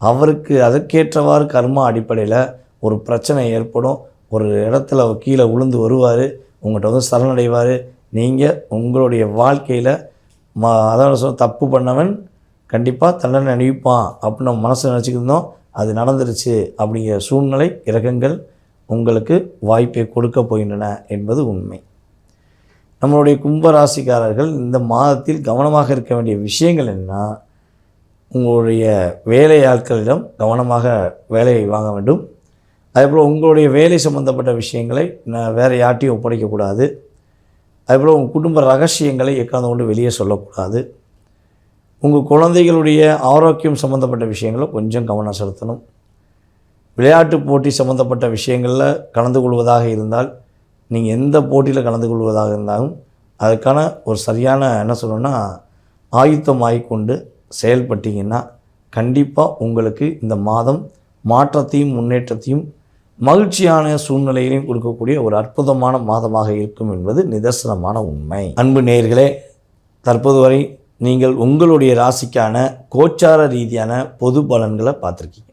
அவருக்கு அதற்கேற்றவாறு கர்மா அடிப்படையில் ஒரு பிரச்சனை ஏற்படும். ஒரு இடத்துல அவர் கீழே விழுந்து வருவார் உங்கள்கிட்ட வந்து சரணடைவார். நீங்கள் உங்களுடைய வாழ்க்கையில் ம அதாவது சொல்ல தப்பு பண்ணவன் கண்டிப்பாக தண்டனை அணிவிப்பான் அப்படின்னு நம்ம மனசு நினச்சிக்கிருந்தோம் அது நடந்துருச்சு அப்படிங்கிற சூழ்நிலை கிரகங்கள் உங்களுக்கு வாய்ப்பை கொடுக்க போகின்றன என்பது உண்மை. நம்மளுடைய கும்பராசிக்காரர்கள் இந்த மாதத்தில் கவனமாக இருக்க வேண்டிய விஷயங்கள் என்ன? உங்களுடைய வேலை ஆட்களிடம் கவனமாக வேலையை வாங்க வேண்டும். அதேபோல் உங்களுடைய வேலை சம்பந்தப்பட்ட விஷயங்களை நான் வேறு யார்ட்டையும் ஒப்படைக்கக்கூடாது. அதேபோல் உங்கள் குடும்ப ரகசியங்களை எக்காந்து கொண்டு வெளியே சொல்லக்கூடாது. உங்கள் குழந்தைகளுடைய ஆரோக்கியம் சம்மந்தப்பட்ட விஷயங்களை கொஞ்சம் கவனம் செலுத்தணும். விளையாட்டு போட்டி சம்மந்தப்பட்ட விஷயங்களில் கலந்து கொள்வதாக இருந்தால் நீங்கள் எந்த போட்டியில் கலந்து கொள்வதாக இருந்தாலும் அதுக்கான ஒரு சரியான என்ன சொல்லணும்னா ஆயுத்தம் ஆகிக்கொண்டு செயல்பட்டீங்கன்னா கண்டிப்பாக உங்களுக்கு இந்த மாதம் மாற்றத்தையும் முன்னேற்றத்தையும் மகிழ்ச்சியான சூழ்நிலைகளையும் கொடுக்கக்கூடிய ஒரு அற்புதமான மாதமாக இருக்கும் என்பது நிதர்சனமான உண்மை. அன்பு நேயர்களே தற்போது வரை நீங்கள் உங்களுடைய ராசிக்கான கோச்சார ரீதியான பொது பலன்களை பார்த்துருக்கீங்க.